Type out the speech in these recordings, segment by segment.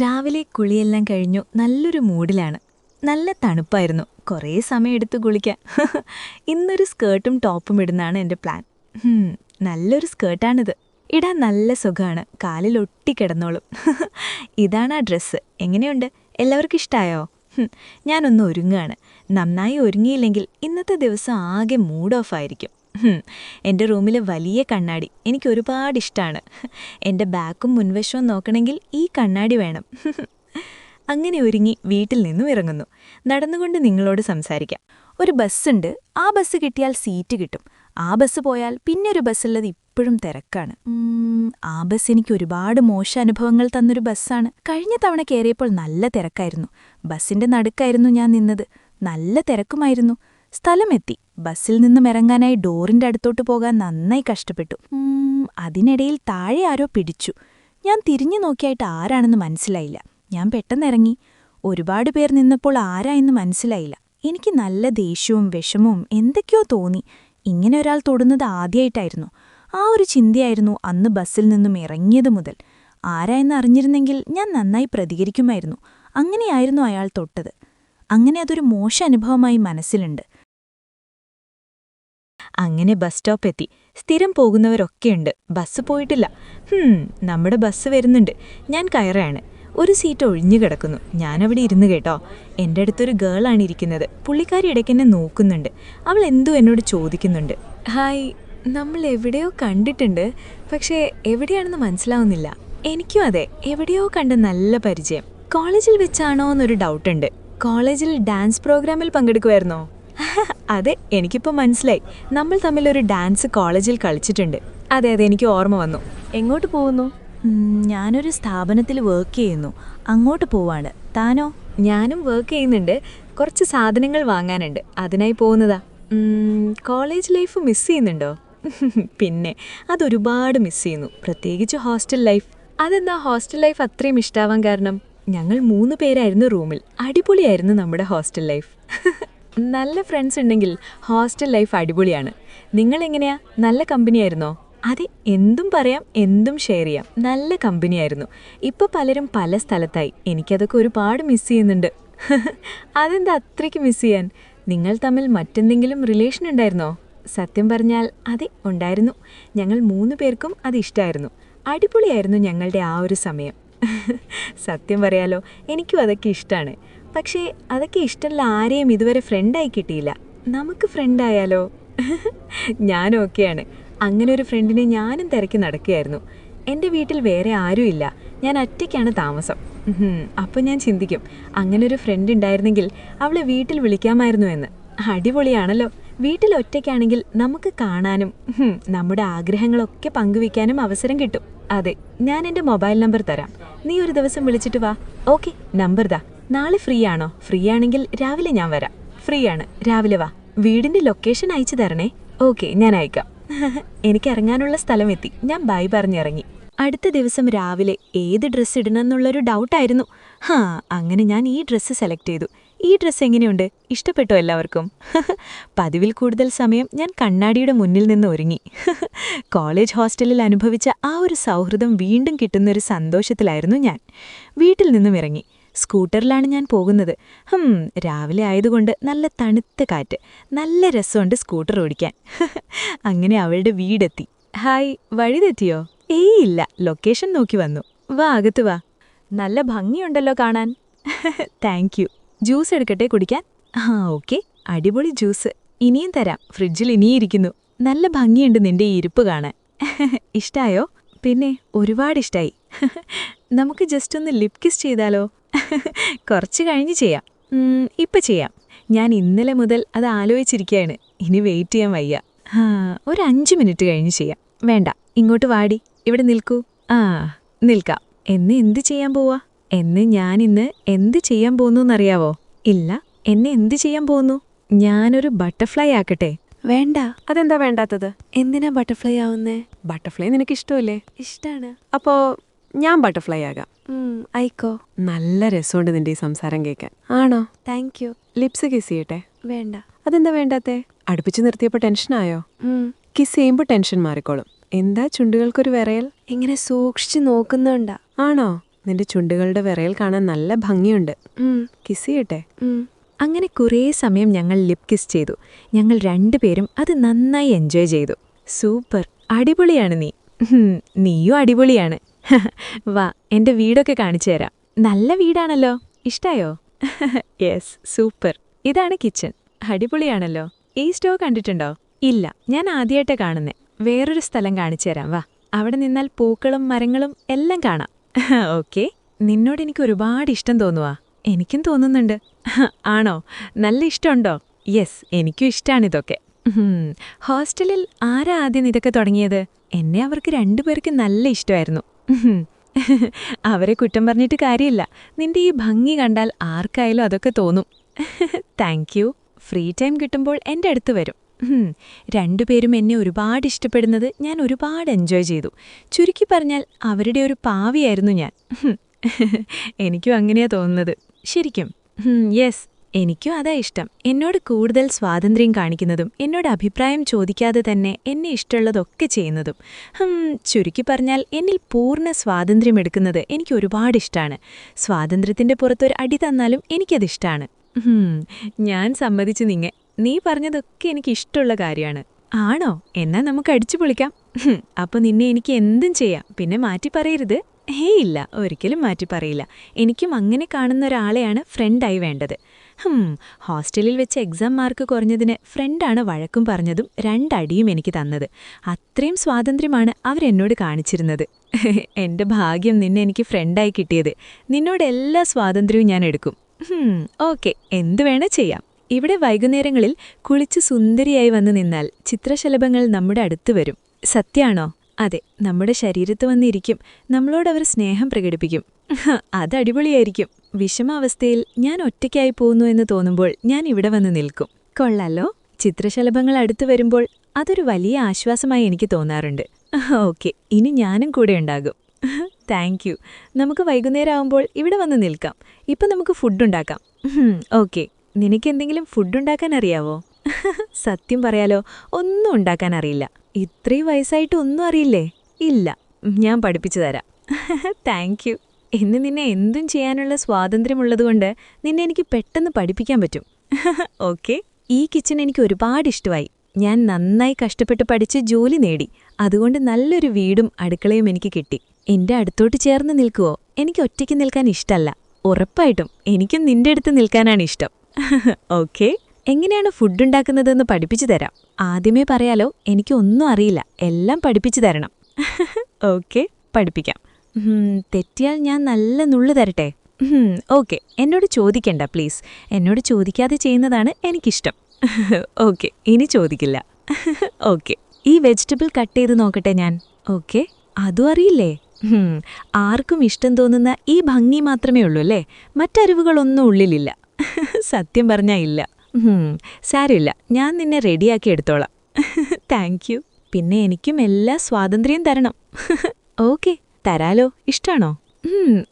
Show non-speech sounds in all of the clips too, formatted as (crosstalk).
രാവിലെ കുളിയെല്ലാം കഴിഞ്ഞു നല്ലൊരു മൂഡിലാണ്. നല്ല തണുപ്പായിരുന്നു. കുറേ സമയം എടുത്ത് കുളിക്കാൻ. (laughs) ഇന്നൊരു സ്കേർട്ടും ടോപ്പും ഇടുന്നതാണ് എന്റെ പ്ലാൻ. നല്ലൊരു സ്കേർട്ടാണിത്. ഇടാൻ നല്ല സുഖമാണ് കാലിൽ ഒട്ടിക്കിടന്നോളും (laughs) ഇതാണ് ആ ഡ്രസ്സ്. എങ്ങനെയുണ്ട്? എല്ലാവർക്കും ഇഷ്ടമായോ ഞാനൊന്ന് ഒരുങ്ങുകയാണ് നന്നായി ഒരുങ്ങിയില്ലെങ്കിൽ ഇന്നത്തെ ദിവസം ആകെ മൂഡ് ഓഫ് ആയിരിക്കും എന്റെ റൂമിൽ വലിയ കണ്ണാടി എനിക്ക് ഒരുപാട് ഇഷ്ടമാണ് എന്റെ ബാക്കും മുൻവശവും നോക്കണമെങ്കിൽ ഈ കണ്ണാടി വേണം. അങ്ങനെ ഒരുങ്ങി വീട്ടിൽ നിന്നും ഇറങ്ങുന്നു. നടന്നുകൊണ്ട് നിങ്ങളോട് സംസാരിക്കാം. ഒരു ബസ്സുണ്ട്. ആ ബസ് കിട്ടിയാൽ സീറ്റ് കിട്ടും. ആ ബസ് പോയാൽ പിന്നെ ഒരു ബസ്സുള്ളത് ഇപ്പോഴും തിരക്കാണ്. ആ ബസ് എനിക്ക് ഒരുപാട് മോശ അനുഭവങ്ങൾ തന്നൊരു ബസ്സാണ്. കഴിഞ്ഞ തവണ കയറിയപ്പോൾ നല്ല തിരക്കായിരുന്നു. ബസ്സിന്റെ നടുക്കായിരുന്നു ഞാൻ നിന്നത്. നല്ല തിരക്കുമായിരുന്നു. സ്ഥലമെത്തി. ബസ്സിൽ നിന്നും ഇറങ്ങാനായി ഡോറിന്റെ അടുത്തോട്ട് പോകാൻ നന്നായി കഷ്ടപ്പെട്ടു. അതിനിടയിൽ താഴെ ആരോ പിടിച്ചു. ഞാൻ തിരിഞ്ഞു നോക്കിയായിട്ട് ആരാണെന്ന് മനസ്സിലായില്ല. ഞാൻ പെട്ടെന്ന് ഇറങ്ങി. ഒരുപാട് പേർ നിന്നപ്പോൾ ആരാ എന്ന് മനസ്സിലായില്ല. എനിക്ക് നല്ല ദേഷ്യവും വിഷമവും എന്തൊക്കെയോ തോന്നി. ഇങ്ങനെ ഒരാൾ തൊടുന്നത് ആദ്യമായിട്ടായിരുന്നു ആ ഒരു ചിന്തയായിരുന്നു അന്ന് ബസ്സിൽ നിന്നും ഇറങ്ങിയത് മുതൽ. ആരാ എന്ന് അറിഞ്ഞിരുന്നെങ്കിൽ ഞാൻ നന്നായി പ്രതികരിക്കുമായിരുന്നു. അങ്ങനെയായിരുന്നു അയാൾ തൊട്ടത്. അങ്ങനെ അതൊരു മോശ അനുഭവമായി മനസ്സിലുണ്ട്. അങ്ങനെ ബസ് സ്റ്റോപ്പ് എത്തി? സ്ഥിരം പോകുന്നവരൊക്കെയുണ്ട്. ബസ് പോയിട്ടില്ല. ഹും നമ്മുടെ ബസ് വരുന്നുണ്ട്. ഞാൻ കയറാണ് ഒരു സീറ്റ് ഒഴിഞ്ഞു കിടക്കുന്നു. ഞാനവിടെ ഇരുന്ന് കേട്ടോ. എന്റെ അടുത്തൊരു ഗേളാണ് ഇരിക്കുന്നത്. പുള്ളിക്കാരി ഇടയ്ക്ക് എന്നെ നോക്കുന്നുണ്ട്. അവൾ എന്തോ എന്നോട് ചോദിക്കുന്നുണ്ട്. ഹായ് നമ്മൾ എവിടെയോ കണ്ടിട്ടുണ്ട്. പക്ഷേ എവിടെയാണെന്ന് മനസ്സിലാവുന്നില്ല. എനിക്കും അതെ എവിടെയോ കണ്ട നല്ല പരിചയം. കോളേജിൽ വെച്ചാണോ എന്നൊരു ഡൗട്ടുണ്ട് കോളേജിൽ ഡാൻസ് പ്രോഗ്രാമിൽ പങ്കെടുക്കുമായിരുന്നോ അതെ എനിക്കിപ്പോൾ മനസ്സിലായി. നമ്മൾ തമ്മിൽ ഒരു ഡാൻസ് കോളേജിൽ കളിച്ചിട്ടുണ്ട്. അതെ അതെ എനിക്ക് ഓർമ്മ വന്നു. എങ്ങോട്ട് പോകുന്നു? ഞാനൊരു സ്ഥാപനത്തിൽ വർക്ക് ചെയ്യുന്നു. അങ്ങോട്ട് പോവാണ്. താനോ? ഞാനും വർക്ക് ചെയ്യുന്നുണ്ട്. കുറച്ച് സാധനങ്ങൾ വാങ്ങാനുണ്ട്. അതിനായി പോകുന്നതാ. കോളേജ് ലൈഫ് മിസ് ചെയ്യുന്നുണ്ടോ? (laughs) പിന്നെ അതൊരുപാട് മിസ് ചെയ്യുന്നു. പ്രത്യേകിച്ച് ഹോസ്റ്റൽ ലൈഫ് അതെന്താ ഹോസ്റ്റൽ ലൈഫ് അത്രയും ഇഷ്ടാവാൻ കാരണം? ഞങ്ങൾ മൂന്ന് പേരായിരുന്നു റൂമിൽ അടിപൊളിയായിരുന്നു നമ്മുടെ ഹോസ്റ്റൽ ലൈഫ് (laughs) നല്ല ഫ്രണ്ട്സ് ഉണ്ടെങ്കിൽ ഹോസ്റ്റൽ ലൈഫ് അടിപൊളിയാണ്. നിങ്ങൾ എങ്ങനെയാ നല്ല കമ്പനിയായിരുന്നോ അതെ എന്തും പറയാം എന്തും ഷെയർ ചെയ്യാം. നല്ല കമ്പനിയായിരുന്നു ഇപ്പോൾ പലരും പല സ്ഥലത്തായി. എനിക്കതൊക്കെ ഒരുപാട് മിസ് ചെയ്യുന്നുണ്ട്. (laughs) അതെന്താ അത്രയ്ക്ക് മിസ് ചെയ്യാൻ? നിങ്ങൾ തമ്മിൽ മറ്റെന്തെങ്കിലും റിലേഷൻ ഉണ്ടായിരുന്നോ? സത്യം പറഞ്ഞാൽ അതെ ഉണ്ടായിരുന്നു. ഞങ്ങൾ മൂന്ന് പേർക്കും അത് ഇഷ്ടമായിരുന്നു അടിപൊളിയായിരുന്നു ഞങ്ങളുടെ ആ ഒരു സമയം. (laughs) സത്യം പറയാലോ എനിക്കും അതൊക്കെ ഇഷ്ടമാണ് പക്ഷേ അതൊക്കെ ഇഷ്ടമുള്ള ആരെയും ഇതുവരെ ഫ്രണ്ടായി കിട്ടിയില്ല. നമുക്ക് ഫ്രണ്ടായാലോ ഞാനും ഒക്കെയാണ് അങ്ങനെ ഒരു ഫ്രണ്ടിനെ ഞാനും തിരക്കി നടക്കുകയായിരുന്നു. എന്റെ വീട്ടിൽ വേറെ ആരുമില്ല ഞാൻ ഒറ്റയ്ക്കാണ് താമസം. അപ്പം അപ്പോൾ ഞാൻ ചിന്തിക്കും അങ്ങനെ ഒരു ഫ്രണ്ട് ഉണ്ടായിരുന്നെങ്കിൽ അവളെ വീട്ടിൽ വിളിക്കാമായിരുന്നു എന്ന്. അടിപൊളിയാണല്ലോ. വീട്ടിൽ ഒറ്റയ്ക്കാണെങ്കിൽ നമുക്ക് കാണാനും നമ്മുടെ ആഗ്രഹങ്ങളൊക്കെ പങ്കുവെക്കാനും അവസരം കിട്ടും. അതെ ഞാൻ എന്റെ മൊബൈൽ നമ്പർ തരാം. നീ ഒരു ദിവസം വിളിച്ചിട്ട് വാ. ഓക്കെ നമ്പർ ദാ. നാളെ ഫ്രീ ആണോ ഫ്രീ ആണെങ്കിൽ രാവിലെ ഞാൻ വരാം. ഫ്രീ ആണ് രാവിലെ വാ. വീടിന്റെ ലൊക്കേഷൻ അയച്ചു തരണേ. ഓക്കെ ഞാൻ അയക്കാം. (laughs) എനിക്ക് ഇറങ്ങാനുള്ള സ്ഥലം എത്തി. ഞാൻ ബൈ പറഞ്ഞിറങ്ങി അടുത്ത ദിവസം രാവിലെ ഏത് ഡ്രസ്സ് ഇടണമെന്നുള്ളൊരു ഡൗട്ടായിരുന്നു ഹാ അങ്ങനെ ഞാൻ ഈ ഡ്രസ്സ് സെലക്ട് ചെയ്തു. ഈ ഡ്രസ്സ് എങ്ങനെയുണ്ട്? ഇഷ്ടപ്പെട്ടോ എല്ലാവർക്കും? (laughs) പതിവിൽ കൂടുതൽ സമയം ഞാൻ കണ്ണാടിയുടെ മുന്നിൽ നിന്ന് ഒരുങ്ങി. (laughs) കോളേജ് ഹോസ്റ്റലിൽ അനുഭവിച്ച ആ ഒരു സൗഹൃദം വീണ്ടും കിട്ടുന്നൊരു സന്തോഷത്തിലായിരുന്നു ഞാൻ. വീട്ടിൽ നിന്നും ഇറങ്ങി. സ്കൂട്ടറിലാണ് ഞാൻ പോകുന്നത്. ഹും രാവിലെ ആയതുകൊണ്ട് നല്ല തണുത്ത കാറ്റ്. നല്ല രസമുണ്ട് സ്കൂട്ടർ ഓടിക്കാൻ. (laughs) അങ്ങനെ അവളുടെ വീടെത്തി. ഹായ് വഴി തെറ്റിയോ? ഏയ് ഇല്ല ലൊക്കേഷൻ നോക്കി വന്നു. വാ അകത്ത് വാ. നല്ല ഭംഗിയുണ്ടല്ലോ കാണാൻ. (laughs) Thank you. ജ്യൂസ് എടുക്കട്ടെ കുടിക്കാൻ? ആ ഓക്കെ. അടിപൊളി ജ്യൂസ്. ഇനിയും തരാം. ഫ്രിഡ്ജിൽ ഇനിയും ഇരിക്കുന്നു നല്ല ഭംഗിയുണ്ട് നിന്റെ ഈ ഇരിപ്പ് കാണാൻ. (laughs) ഇഷ്ടായോ? പിന്നെ ഒരുപാട് ഇഷ്ടായി നമുക്ക് ജസ്റ്റ് ഒന്ന് ലിപ് കിസ് ചെയ്താലോ? (laughs) കുറച്ച് കഴിഞ്ഞ് ചെയ്യാം. ഇപ്പം ചെയ്യാം. ഞാൻ ഇന്നലെ മുതൽ അത് ആലോചിച്ചിരിക്കുകയാണ് ഇനി വെയിറ്റ് ചെയ്യാൻ വയ്യ. ഒരു അഞ്ച് മിനിറ്റ് കഴിഞ്ഞ് ചെയ്യാം. വേണ്ട ഇങ്ങോട്ട് വാടി. ഇവിടെ നിൽക്കൂ. ആ നിൽക്കാം. എന്നെ എന്ത് ചെയ്യാൻ പോവാ? എന്നെ ഞാൻ ഇന്ന് എന്ത് ചെയ്യാൻ പോകുന്നറിയാവോ ഇല്ല എന്നെ എന്ത് ചെയ്യാൻ പോകുന്നു? ഞാനൊരു ബട്ടർഫ്ലൈ ആക്കട്ടെ. വേണ്ട. അതെന്താ വേണ്ടാത്തത്? എന്തിനാ ബട്ടർഫ്ലൈ ആവുന്നേ? ബട്ടർഫ്ലൈ നിനക്ക് ഇഷ്ടമല്ലേ ഇഷ്ടാണ്. അപ്പോ ഞാൻ ബട്ടർഫ്ലൈ ആകാം. ആയിക്കോ. നല്ല രസമുണ്ട് നിന്റെ ഈ സംസാരം കേൾക്കാൻ. ആണോ? താങ്ക് യു ലിപ്സ് കിസ് ചെയ്യട്ടെ? വേണ്ട. അതെന്താ വേണ്ടാത്തേ? അടുപ്പിച്ച് നിർത്തിയപ്പോൾ ടെൻഷനായോ ആയോ? കിസ് ചെയ്യുമ്പോൾ ടെൻഷൻ മാറിക്കോളും. എന്താ ചുണ്ടുകൾക്കൊരു വിറയൽ? ഇങ്ങനെ സൂക്ഷിച്ചു നോക്കുന്നുണ്ടാ. ആണോ? നിന്റെ ചുണ്ടുകളുടെ വിറയൽ കാണാൻ നല്ല ഭംഗിയുണ്ട്. കിസ് ചെയ്യട്ടെ? അങ്ങനെ കുറേ സമയം ഞങ്ങൾ ലിപ് കിസ് ചെയ്തു. ഞങ്ങൾ രണ്ടുപേരും അത് നന്നായി എൻജോയ് ചെയ്തു. സൂപ്പർ അടിപൊളിയാണ് നീ. നീയും അടിപൊളിയാണ്. (laughs) വാ എന്റെ വീടൊക്കെ കാണിച്ചു തരാം. നല്ല വീടാണല്ലോ. ഇഷ്ടായോ? (laughs) യെസ് സൂപ്പർ ഇതാണ് കിച്ചൺ അടിപൊളിയാണല്ലോ. ഈ സ്റ്റോവ് കണ്ടിട്ടുണ്ടോ? ഇല്ല ഞാൻ ആദ്യമായിട്ടാണ് കാണുന്നേ. വേറൊരു സ്ഥലം കാണിച്ചു തരാം വാ. അവിടെ നിന്നാൽ പൂക്കളും മരങ്ങളും എല്ലാം കാണാം. (laughs) ഓക്കെ നിന്നോട് എനിക്ക് ഒരുപാട് ഇഷ്ടം തോന്നുവാ. എനിക്കും തോന്നുന്നുണ്ട്. ആണോ? നല്ല ഇഷ്ടമുണ്ടോ? യെസ് എനിക്കും ഇഷ്ടമാണിതൊക്കെ ഹോസ്റ്റലിൽ ആരാ ആദ്യം ഇതൊക്കെ തുടങ്ങിയത്? എന്നെ അവർക്ക് രണ്ടുപേർക്ക് നല്ല ഇഷ്ടമായിരുന്നു. അവരെ കുറ്റം പറഞ്ഞിട്ട് കാര്യമില്ല. നിന്റെ ഈ ഭംഗി കണ്ടാൽ ആർക്കായാലും അതൊക്കെ തോന്നും. താങ്ക് യു ഫ്രീ ടൈം കിട്ടുമ്പോൾ എന്റെ അടുത്ത് വരും. രണ്ടുപേരും എന്നെ ഒരുപാട് ഇഷ്ടപ്പെടുന്നത് ഞാൻ ഒരുപാട് എൻജോയ് ചെയ്തു. ചുരുക്കി പറഞ്ഞാൽ അവരുടെ ഒരു പാവിയായിരുന്നു ഞാൻ. എനിക്കും അങ്ങനെയാ തോന്നുന്നത്. ശരിക്കും. യെസ് എനിക്കും അതാ ഇഷ്ടം. എന്നോട് കൂടുതൽ സ്വാതന്ത്ര്യം കാണിക്കുന്നതും എന്നോട് അഭിപ്രായം ചോദിക്കാതെ തന്നെ എന്നെ ഇഷ്ടമുള്ളതൊക്കെ ചെയ്യുന്നതും. ചുരുക്കി പറഞ്ഞാൽ എന്നിൽ പൂർണ സ്വാതന്ത്ര്യം എടുക്കുന്നത് എനിക്ക് ഒരുപാട് ഇഷ്ടമാണ് സ്വാതന്ത്ര്യത്തിന്റെ പുറത്തൊരു അടി തന്നാലും എനിക്കതിഷ്ടമാണ് ഞാൻ സമ്മതിച്ചു നിങ്ങെ. നീ പറഞ്ഞതൊക്കെ എനിക്ക് ഇഷ്ടമുള്ള കാര്യമാണ്. ആണോ? എന്നാ നമുക്ക് അടിച്ചു പൊളിക്കാം. അപ്പോൾ അപ്പൊ നിന്നെ എനിക്ക് എന്തും ചെയ്യാം. പിന്നെ മാറ്റി പറയരുത്. ഹേ ഇല്ല ഒരിക്കലും മാറ്റി പറയില്ല. എനിക്കും അങ്ങനെ കാണുന്ന ഒരാളെയാണ് ഫ്രണ്ടായി വേണ്ടത്. ഹും ഹോസ്റ്റലിൽ വെച്ച് എക്സാം മാർക്ക് കുറഞ്ഞതിന് ഫ്രണ്ടാണ് വഴക്കും പറഞ്ഞതും രണ്ടടിയും എനിക്ക് തന്നത്. അത്രയും സ്വാതന്ത്ര്യമാണ് അവരെന്നോട് കാണിച്ചിരുന്നത്. (laughs) എന്റെ ഭാഗ്യം നിന്നെ എനിക്ക് ഫ്രണ്ടായി കിട്ടിയത്. നിന്നോട് എല്ലാ സ്വാതന്ത്ര്യവും ഞാൻ എടുക്കും. ഓക്കെ എന്തു വേണേ ചെയ്യാം. ഇവിടെ വൈകുന്നേരങ്ങളിൽ കുളിച്ച് സുന്ദരിയായി വന്നു നിന്നാൽ ചിത്രശലഭങ്ങൾ നമ്മുടെ അടുത്ത് വരും. സത്യാണോ? അതെ നമ്മുടെ ശരീരത്ത് വന്നിരിക്കും. നമ്മളോടവർ സ്നേഹം പ്രകടിപ്പിക്കും. (laughs) അത് അടിപൊളിയായിരിക്കും. വിഷമാവസ്ഥയിൽ ഞാൻ ഒറ്റയ്ക്കായി പോകുന്നു എന്ന് തോന്നുമ്പോൾ ഞാൻ ഇവിടെ വന്ന് നിൽക്കും. കൊള്ളാലോ. ചിത്രശലഭങ്ങൾ അടുത്തു വരുമ്പോൾ അതൊരു വലിയ ആശ്വാസമായി എനിക്ക് തോന്നാറുണ്ട്. ഓക്കെ ഇനി ഞാനും കൂടെ ഉണ്ടാകും. Thank you. നമുക്ക് വൈകുന്നേരം ആവുമ്പോൾ ഇവിടെ വന്ന് നിൽക്കാം. ഇപ്പം നമുക്ക് ഫുഡുണ്ടാക്കാം ഓക്കെ നിനക്ക് എന്തെങ്കിലും ഫുഡുണ്ടാക്കാൻ അറിയാവോ? സത്യം പറയാലോ ഒന്നും ഉണ്ടാക്കാൻ അറിയില്ല. ഇത്രയും വയസ്സായിട്ട് ഒന്നും അറിയില്ലേ? ഇല്ല ഞാൻ പഠിപ്പിച്ചു തരാം. Thank you. ഇന്ന് നിന്നെ എന്തും ചെയ്യാനുള്ള സ്വാതന്ത്ര്യമുള്ളതുകൊണ്ട് നിന്നെ എനിക്ക് പെട്ടെന്ന് പഠിപ്പിക്കാൻ പറ്റും. (laughs) ഓക്കെ. ഈ കിച്ചൺ എനിക്ക് ഒരുപാട് ഇഷ്ടമായി. ഞാൻ നന്നായി കഷ്ടപ്പെട്ട് പഠിച്ച് ജോലി നേടി. അതുകൊണ്ട് നല്ലൊരു വീടും അടുക്കളയും എനിക്ക് കിട്ടി. എന്റെ അടുത്തോട്ട് ചേർന്ന് നിൽക്കുവോ? എനിക്ക് ഒറ്റയ്ക്ക് നിൽക്കാൻ ഇഷ്ടമല്ല ഉറപ്പായിട്ടും എനിക്കും നിന്റെ അടുത്ത് നിൽക്കാനാണ് ഇഷ്ടം. (laughs) ഓക്കെ. എങ്ങനെയാണ് ഫുഡ് ഉണ്ടാക്കുന്നതെന്ന് പഠിപ്പിച്ചു തരാം. ആദ്യമേ പറയാലോ എനിക്ക് ഒന്നും അറിയില്ല. എല്ലാം പഠിപ്പിച്ചു തരണം. (laughs) ഓക്കെ. പഠിപ്പിക്കാം. തെറ്റിയാൽ ഞാൻ നല്ല നുള്ളു തരട്ടെ. ഓക്കെ. എന്നോട് ചോദിക്കണ്ട പ്ലീസ്. എന്നോട് ചോദിക്കാതെ ചെയ്യുന്നതാണ് എനിക്കിഷ്ടം. (laughs) ഓക്കെ ഇനി ചോദിക്കില്ല. (laughs) ഓക്കെ. ഈ വെജിറ്റബിൾ കട്ട് ചെയ്ത് നോക്കട്ടെ ഞാൻ. ഓക്കെ അതും അറിയില്ലേ? ആർക്കും ഇഷ്ടം തോന്നുന്ന ഈ ഭംഗി മാത്രമേ ഉള്ളൂ അല്ലേ? മറ്ററിവുകളൊന്നും ഉള്ളിലില്ല. (laughs) സത്യം പറഞ്ഞാ ഇല്ല. സാരമില്ല. ഞാൻ നിന്നെ റെഡിയാക്കി എടുത്തോളാം. Thank you. പിന്നെ എനിക്കും എല്ലാ സ്വാതന്ത്ര്യം തരണം. ഓക്കെ. തരാലോ? ഇഷ്ടാണോ?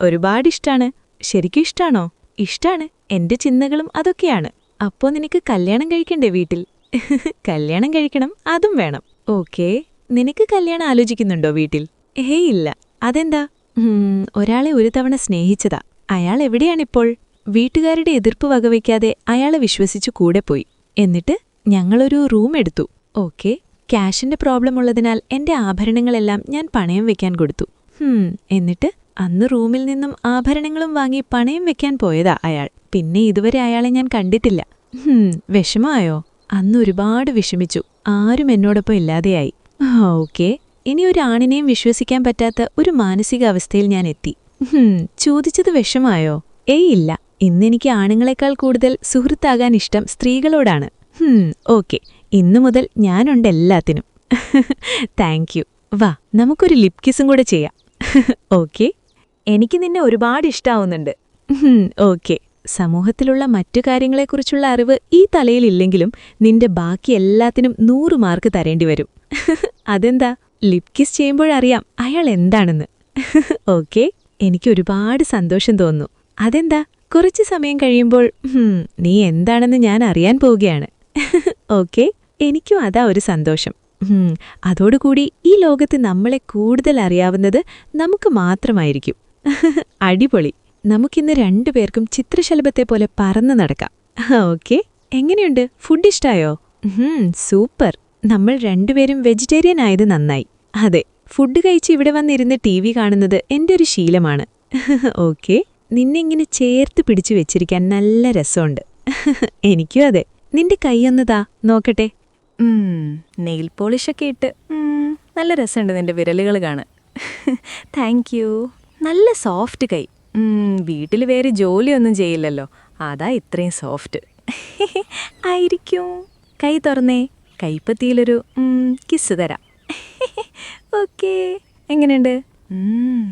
ഒരുപാട് ഇഷ്ടാണ്. ശരിക്കും ഇഷ്ടാണോ? ഇഷ്ടാണ്. എന്റെ ചിന്തകളും അതൊക്കെയാണ്. അപ്പോ നിനക്ക് കല്യാണം കഴിക്കണ്ടേ വീട്ടിൽ? (laughs) കല്യാണം കഴിക്കണം അതും വേണം. ഓക്കേ. നിനക്ക് കല്യാണം ആലോചിക്കുന്നുണ്ടോ വീട്ടിൽ? ഏയ് ഇല്ല. അതെന്താ? ഒരാളെ ഒരു തവണ സ്നേഹിച്ചതാ. അയാൾ എവിടെയാണിപ്പോൾ? വീട്ടുകാരുടെ എതിർപ്പ് വകവയ്ക്കാതെ അയാളെ വിശ്വസിച്ചു കൂടെ പോയി. എന്നിട്ട് ഞങ്ങളൊരു റൂം എടുത്തു. ഓക്കെ. ക്യാഷിന്റെ പ്രോബ്ലം ഉള്ളതിനാൽ എന്റെ ആഭരണങ്ങളെല്ലാം ഞാൻ പണയം വെക്കാൻ കൊടുത്തു. എന്നിട്ട് അന്ന് റൂമിൽ നിന്നും ആഭരണങ്ങളും വാങ്ങി പണയം വെക്കാൻ പോയതാ അയാൾ. പിന്നെ ഇതുവരെ അയാളെ ഞാൻ കണ്ടിട്ടില്ല. ഹും വിഷമായോ അന്ന് ഒരുപാട് വിഷമിച്ചു. ആരും എന്നോടൊപ്പം ഇല്ലാതെയായി. ഓക്കെ. ഇനി ഒരു ആണിനെയും വിശ്വസിക്കാൻ പറ്റാത്ത ഒരു മാനസികാവസ്ഥയിൽ ഞാൻ എത്തി. ചോദിച്ചത് വിഷമായോ ഏയ് ഇല്ല. ഇന്നെനിക്ക് ആണുങ്ങളെക്കാൾ കൂടുതൽ സുഹൃത്താകാൻ ഇഷ്ടം സ്ത്രീകളോടാണ്. ഓക്കെ. ഇന്നു മുതൽ ഞാനുണ്ട് എല്ലാത്തിനും. (laughs) Thank you. വാ നമുക്കൊരു ലിപ് കിസും കൂടെ ചെയ്യാം. (laughs) ഓക്കെ. എനിക്ക് നിന്നെ ഒരുപാട് ഇഷ്ടാവുന്നുണ്ട്. ഓക്കെ. സമൂഹത്തിലുള്ള മറ്റു കാര്യങ്ങളെക്കുറിച്ചുള്ള അറിവ് ഈ തലയിലില്ലെങ്കിലും നിന്റെ ബാക്കി എല്ലാത്തിനും നൂറ് മാർക്ക് തരേണ്ടി വരും. (laughs) അതെന്താ? ലിപ് കിസ് ചെയ്യുമ്പോഴറിയാം അയാൾ എന്താണെന്ന്. (laughs) ഓക്കെ. എനിക്ക് ഒരുപാട് സന്തോഷം തോന്നുന്നു. അതെന്താ? കുറച്ച് സമയം കഴിയുമ്പോൾ നീ എന്താണെന്ന് ഞാൻ അറിയാൻ പോവുകയാണ്. ഓക്കെ. എനിക്കും അതാ ഒരു സന്തോഷം. അതോടുകൂടി ഈ ലോകത്ത് നമ്മളെ കൂടുതൽ അറിയാവുന്നത് നമുക്ക് മാത്രമായിരിക്കും. (laughs) അടിപൊളി. നമുക്കിന്ന് രണ്ടുപേർക്കും ചിത്രശലഭത്തെ പോലെ പറന്നു നടക്കാം. (laughs) ഓക്കെ. എങ്ങനെയുണ്ട്? ഫുഡ് ഇഷ്ടായോ? സൂപ്പർ. നമ്മൾ രണ്ടുപേരും വെജിറ്റേറിയൻ ആയത് നന്നായി. അതെ ഫുഡ് കഴിച്ച് ഇവിടെ വന്നിരുന്ന് ടി വി കാണുന്നത് എന്റെ ഒരു ശീലമാണ്. (laughs) ഓക്കെ. നിന്നെ ഇങ്ങനെ ചേർത്ത് പിടിച്ചു വെച്ചിരിക്കാൻ നല്ല രസമുണ്ട്. എനിക്കും അതെ. നിന്റെ കൈയൊന്നതാ നോക്കട്ടെ. നെയിൽ പോളിഷൊക്കെ ഇട്ട്. നല്ല രസമുണ്ട് നിന്റെ വിരലുകൾ കാണാൻ. (laughs) താങ്ക് യു നല്ല സോഫ്റ്റ് കൈ. വീട്ടിൽ വേറെ ജോലിയൊന്നും ചെയ്യില്ലല്ലോ. അതാ ഇത്രയും സോഫ്റ്റ് (laughs) ആയിരിക്കും. കൈ തുറന്നേ. കൈപ്പത്തിയിലൊരു കിസ് തരാം. (laughs) ഓക്കെ എങ്ങനെയുണ്ട്?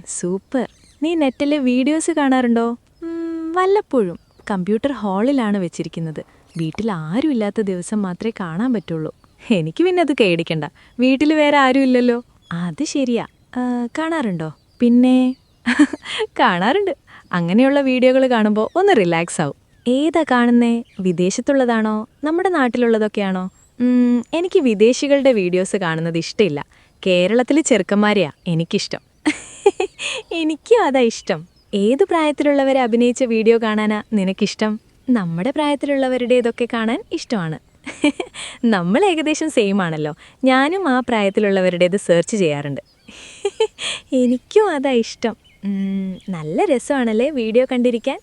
സൂപ്പർ നീ നെറ്റിലെ വീഡിയോസ് കാണാറുണ്ടോ? വല്ലപ്പോഴും. കമ്പ്യൂട്ടർ ഹാളിലാണ് വെച്ചിരിക്കുന്നത്. വീട്ടിൽ ആരുമില്ലാത്ത ദിവസം മാത്രമേ കാണാൻ പറ്റുള്ളൂ. എനിക്ക് പിന്നെ അത് കേടിക്കണ്ട. വീട്ടിൽ വേറെ ആരും ഇല്ലല്ലോ. അത് ശരിയാ. കാണാറുണ്ടോ? പിന്നെ (laughs) കാണാറുണ്ട്. അങ്ങനെയുള്ള വീഡിയോകൾ കാണുമ്പോൾ ഒന്ന് റിലാക്സ് ആവും. ഏതാ കാണുന്നേ? വിദേശത്തുള്ളതാണോ? നമ്മുടെ നാട്ടിലുള്ളതൊക്കെയാണോ? എനിക്ക് വിദേശികളുടെ വീഡിയോസ് കാണുന്നത് ഇഷ്ടമില്ല. കേരളത്തിലെ ചെറുക്കന്മാരെയാ എനിക്കിഷ്ടം. (laughs) എനിക്കും അതാ ഇഷ്ടം. ഏത് പ്രായത്തിലുള്ളവരെ അഭിനയിച്ച വീഡിയോ കാണാനാ നിനക്കിഷ്ടം? നമ്മുടെ പ്രായത്തിലുള്ളവരുടേതൊക്കെ കാണാൻ ഇഷ്ടമാണ്. നമ്മൾ ഏകദേശം സെയിം ആണല്ലോ. ഞാനും ആ പ്രായത്തിലുള്ളവരുടേത് സെർച്ച് ചെയ്യാറുണ്ട്. എനിക്കും അതാ ഇഷ്ടം. നല്ല രസമാണല്ലേ വീഡിയോ കണ്ടിരിക്കാൻ?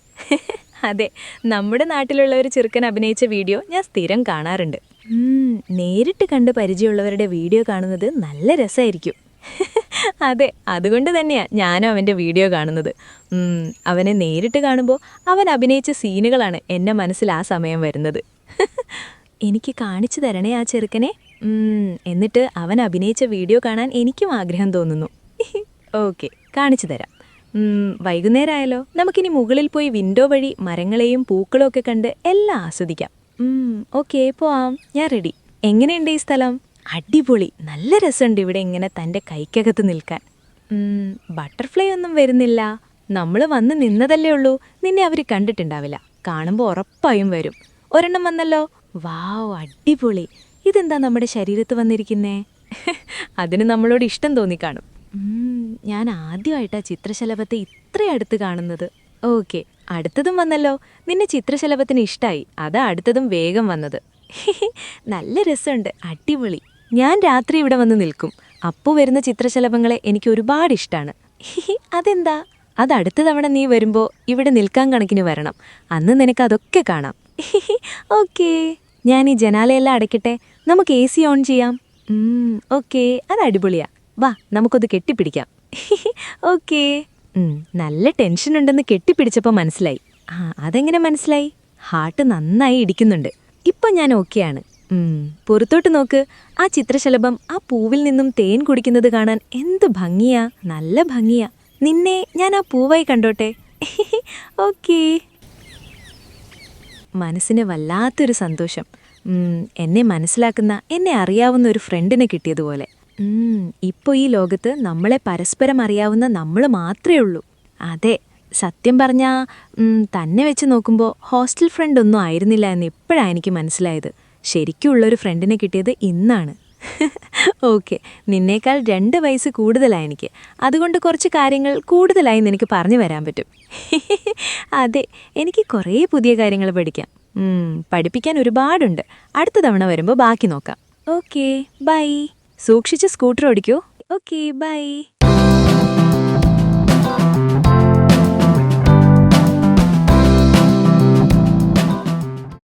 അതെ നമ്മുടെ നാട്ടിലുള്ള ഒരു ചെറുക്കൻ അഭിനയിച്ച വീഡിയോ ഞാൻ സ്ഥിരം കാണാറുണ്ട്. നേരിട്ട് കണ്ട് പരിചയമുള്ളവരുടെ വീഡിയോ കാണുന്നത് നല്ല രസമായിരിക്കും. അതെ അതുകൊണ്ട് തന്നെയാണ് ഞാനും അവന്റെ വീഡിയോ കാണുന്നത്. അവനെ നേരിട്ട് കാണുമ്പോൾ അവൻ അഭിനയിച്ച സീനുകളാണ് എന്റെ മനസ്സിൽ ആ സമയം വരുന്നത്. എനിക്ക് കാണിച്ചു തരണേ ആ ചെറുക്കനെ. എന്നിട്ട് അവൻ അഭിനയിച്ച വീഡിയോ കാണാൻ എനിക്കും ആഗ്രഹം തോന്നുന്നു. (laughs) ഓക്കെ കാണിച്ചു തരാം. വൈകുന്നേരമായാലോ നമുക്കിനി മുകളിൽ പോയി വിൻഡോ വഴി മരങ്ങളെയും പൂക്കളും ഒക്കെ കണ്ട് എല്ലാം ആസ്വദിക്കാം. ഓക്കെ പോവാം. ഞാൻ റെഡി എങ്ങനെയുണ്ട് ഈ സ്ഥലം? അടിപൊളി. നല്ല രസമുണ്ട് ഇവിടെ ഇങ്ങനെ തന്റെ കൈക്കകത്ത് നിൽക്കാൻ. ബട്ടർഫ്ലൈ ഒന്നും വരുന്നില്ല. നമ്മൾ വന്ന് നിന്നതല്ലേ ഉള്ളൂ. നിന്നെ അവർ കണ്ടിട്ടുണ്ടാവില്ല. കാണുമ്പോൾ ഉറപ്പായും വരും. ഒരെണ്ണം വന്നല്ലോ. വാവ് അടിപൊളി. ഇതെന്താ നമ്മുടെ ശരീരത്ത് വന്നിരിക്കുന്നേ? (laughs) അതിന് നമ്മളോട് ഇഷ്ടം തോന്നിക്കാണും കാണും. ഞാൻ ആദ്യമായിട്ടാ ചിത്രശലഭത്തെ ഇത്ര അടുത്ത് കാണുന്നത്. ഓക്കെ അടുത്തതും വന്നല്ലോ. നിന്നെ ചിത്രശലഭത്തിന് ഇഷ്ടായി. അതാ അടുത്തതും വേഗം വന്നത്. (laughs) നല്ല രസമുണ്ട് അടിപൊളി. ഞാൻ രാത്രി ഇവിടെ വന്ന് നിൽക്കും. അപ്പു വരുന്ന ചിത്രശലഭങ്ങളെ എനിക്ക് ഒരുപാട് ഇഷ്ടമാണ് (laughs) അതെന്താ? അത് അടുത്ത തവണ നീ വരുമ്പോൾ ഇവിടെ നിൽക്കാൻ കണക്കിന് വരണം. അന്ന് നിനക്ക് അതൊക്കെ കാണാം. ഓക്കേ. ഞാൻ ഈ ജനാലയെല്ലാം അടയ്ക്കട്ടെ. നമുക്ക് എ സി ഓൺ ചെയ്യാം. ഓക്കെ അത് അടിപൊളിയാ. വാ നമുക്കൊന്ന് കെട്ടിപ്പിടിക്കാം. (laughs) ഓക്കെ നല്ല ടെൻഷൻ ഉണ്ടെന്ന് കെട്ടിപ്പിടിച്ചപ്പോൾ മനസ്സിലായി. ആ അതെങ്ങനെ മനസ്സിലായി? ഹാർട്ട് നന്നായി ഇടിക്കുന്നുണ്ട്. ഇപ്പം ഞാൻ ഓക്കെയാണ് പുറത്തോട്ട് നോക്ക്. ആ ചിത്രശലഭം ആ പൂവിൽ നിന്നും തേൻ കുടിക്കുന്നത് കാണാൻ എന്ത് ഭംഗിയാ. നല്ല ഭംഗിയാ. നിന്നെ ഞാൻ ആ പൂവായി കണ്ടോട്ടെ. (laughs) ഓക്കേ മനസ്സിന് വല്ലാത്തൊരു സന്തോഷം. എന്നെ മനസ്സിലാക്കുന്ന എന്നെ അറിയാവുന്ന ഒരു ഫ്രണ്ടിനെ കിട്ടിയതുപോലെ. ഇപ്പോൾ ഇപ്പൊ ഈ ലോകത്ത് നമ്മളെ പരസ്പരം അറിയാവുന്ന നമ്മൾ മാത്രമേ ഉള്ളൂ. അതെ സത്യം പറഞ്ഞാ തന്നെ വെച്ച് നോക്കുമ്പോൾ ഹോസ്റ്റൽ ഫ്രണ്ട് ഒന്നും ആയിരുന്നില്ല എന്ന് ഇപ്പോഴാണ് എനിക്ക് മനസ്സിലായത്. ശരിക്കും ഉള്ളൊരു ഫ്രണ്ടിനെ കിട്ടിയത് ഇന്നാണ്. (laughs) ഓക്കെ. നിന്നേക്കാൾ രണ്ട് വയസ്സ് കൂടുതലായി എനിക്ക്. അതുകൊണ്ട് കുറച്ച് കാര്യങ്ങൾ കൂടുതലായി നിനക്ക് പറഞ്ഞു വരാൻ പറ്റും. അതെ എനിക്ക് കുറേ പുതിയ കാര്യങ്ങൾ പഠിക്കാം. പഠിപ്പിക്കാൻ ഒരുപാടുണ്ട്. അടുത്ത തവണ വരുമ്പോൾ ബാക്കി നോക്കാം. Okay bye. സൂക്ഷിച്ച് സ്കൂട്ടർ ഓടിക്കോ. Okay bye.